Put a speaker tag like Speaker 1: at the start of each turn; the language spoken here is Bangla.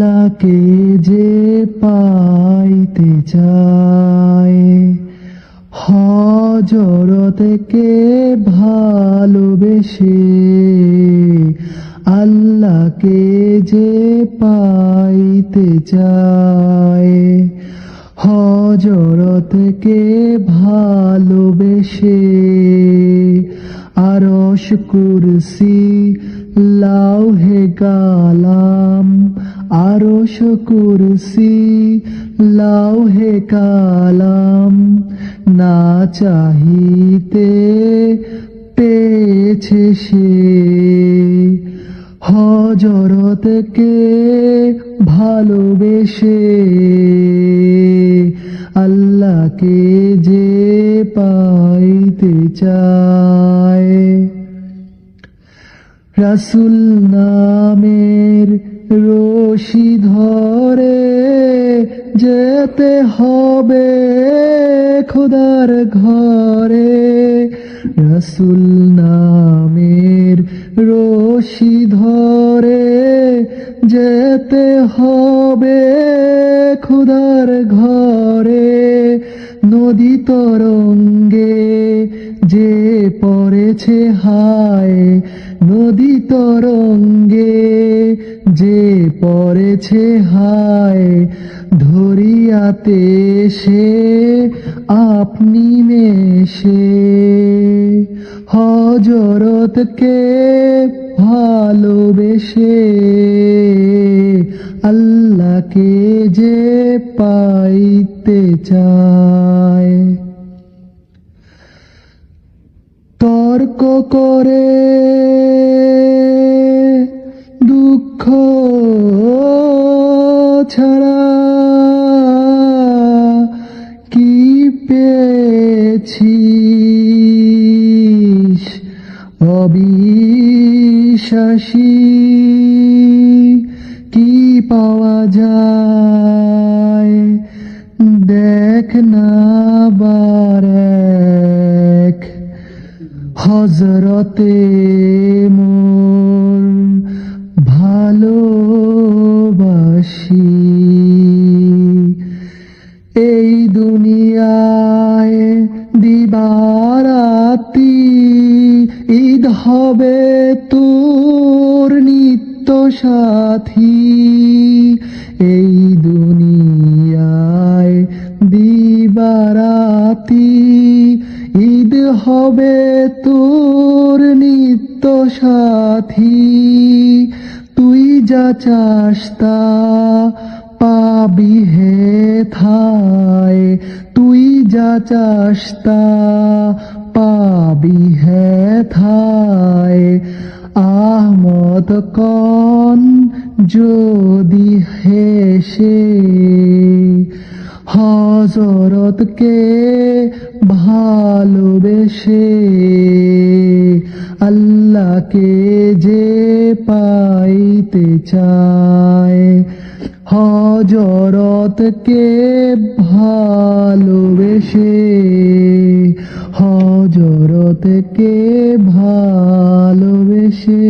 Speaker 1: আল্লাহকে যে পাইতে চায়। হজরতকে ভালোবেসে আল্লাহকে যে পাইতে চায়। হজরতকে ভালোবেসে আরশ কুরসি লাউহে কালাম আরশ কুরসি লাউহে কালাম, না চাহিতে পেয়েছে সে। হজরতকে ভালোবেসে আল্লাহকে যে পাইতে চায় রাসুল নামের রশি ধরে যেতে হবে খোদার ঘরে। রাসুল নামের রশি ধরে যেতে হবে খোদার ঘরে। নদী তরঙ্গে যে পড়েছে হায় নদী তরঙ্গে, যে পড়েছে হায় ধরিয়াতে সে আপনি মেশে হজরতকে ভালোবেসে আল্লাহকে যে পাইতে চায় তর্ক করে দুঃখ ছাড়া কি পেয়েছিস? অবিশ্বাসী কি পাওয়া যায়? দেখ না বারেক হজরতে মোর ভালোবাসি। এই দুনিয়ায় দিবারাতি ঈদ হবে তোর নিত্য সাথী এই দুনিয়ায় দিবারাতি ঈদ হবে তোর নিত্য সাথী, তুই যা চাস্তা পাবি হে থায় তুই যা চাস্তা পাবি হে থায় আহমদ কন যদি হেসে হজরতকে ভালোবেসে আল্লাহকে যে পাইতে চায় হজরতকে ভালোবেসে হজরতকে ভালোবেসে।